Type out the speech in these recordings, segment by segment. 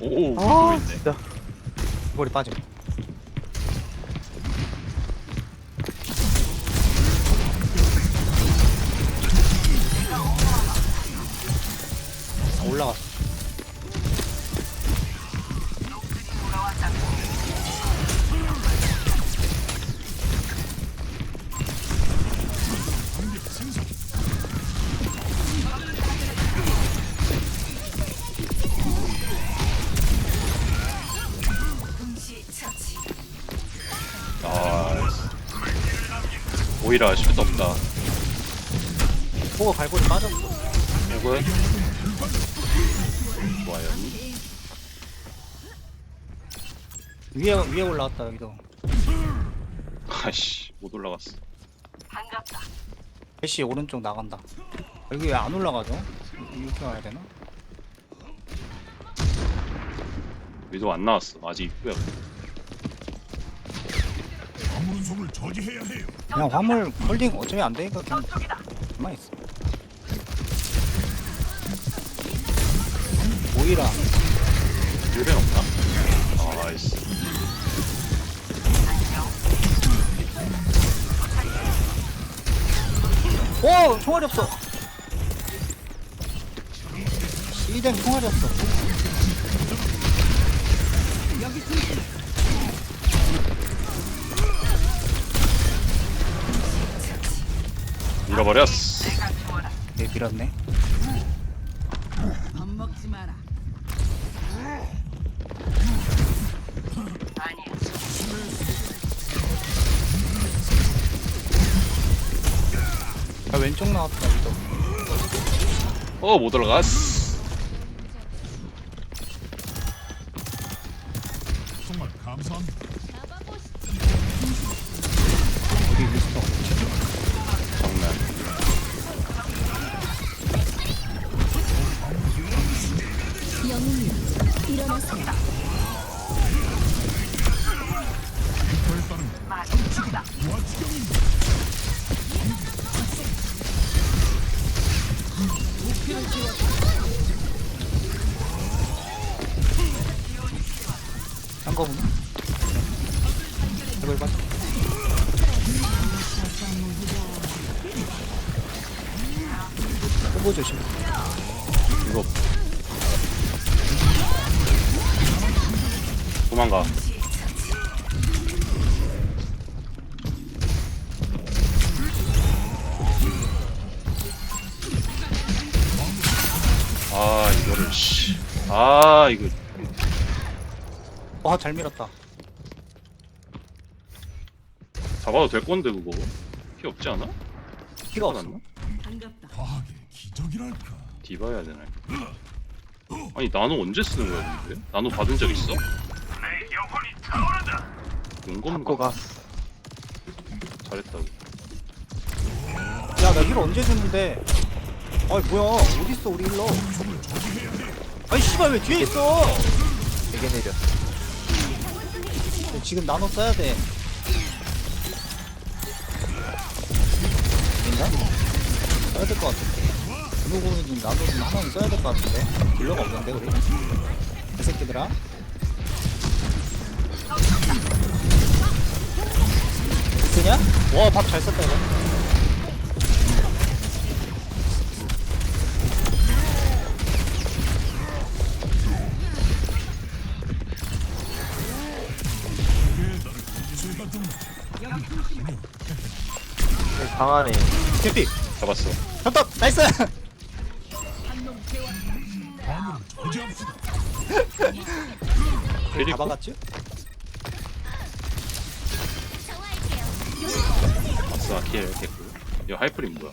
오, 아 아. 진짜 머리 빠져 오히려 아쉬울 수 없다. 보고 갈고리 빠졌어 이거 좋아요. 위에 위에 올라왔다 여기도 아씨, 못 올라갔어. 애쉬 오른쪽 나간다 여기 왜 안 올라가죠? 이렇게 와야 되나? 위도 안 나왔어. 아직 있고요. 아무른속을 저지해야 해요. 그냥 화물 홀딩 어차피 안 되니까 그냥 가만히 있어 오이라 일벤 없나? 아이씨. 오! 총알이 없어! 이댕 총알이 없어 밀어버렸어. 네 밀었네 겁먹지 마라. 아 왼쪽 나왔다 여기도 어, 못 올라갔어. 정말 감사합니다. 영웅이여 일어나세요 보나? 이거 조심 이거. 도망가. 아, 이거를, 씨. 아, 이거. 와 잘 밀었다 잡아도 될 건데, 그거. 피 없지 않아? 피가 없어 났나? 과학의 기적이랄까. 디바 해야 되나? 아니, 나노 언제 쓰는 거야, 근데? 나노 받은 적 있어? 용검 갖고 가. 잘했다고. 야나 힐 언제 주는데? 아이 뭐야? 어딨어 우리 힐러? 아이 씨발 왜 뒤에 있어? 되게 내려. 지금 나눠 써야 돼. 인가? 써야 될 것 같은데. 누구는 나도 좀 하나는 써야 될 것 같은데? 딜러가 없는데 우리? 이 새끼들아 그냐? 와밥 잘 썼다 이거 방 안에 개피 잡았어. 협덕 나이스 저지합시다. 에리코? 잡아 갔지? 아싸, 킬, 됐고. 이거 하이프림 뭐야?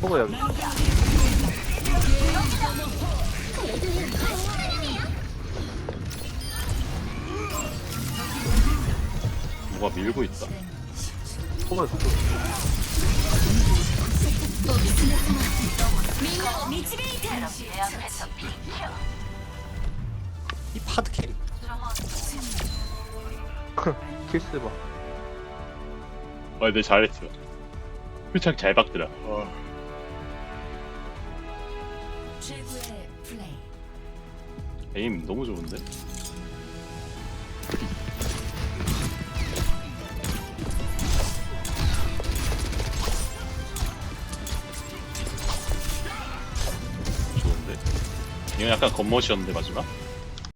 보고 여기 누가 밀고 있다. 보고 보고 이 파드 캐리 킬스 봐. 아 근데 잘했어 표창 잘 박더라 최고의 플레이. 에임 너무 좋은데? 이거 약간 겉멋이었는데 마지막?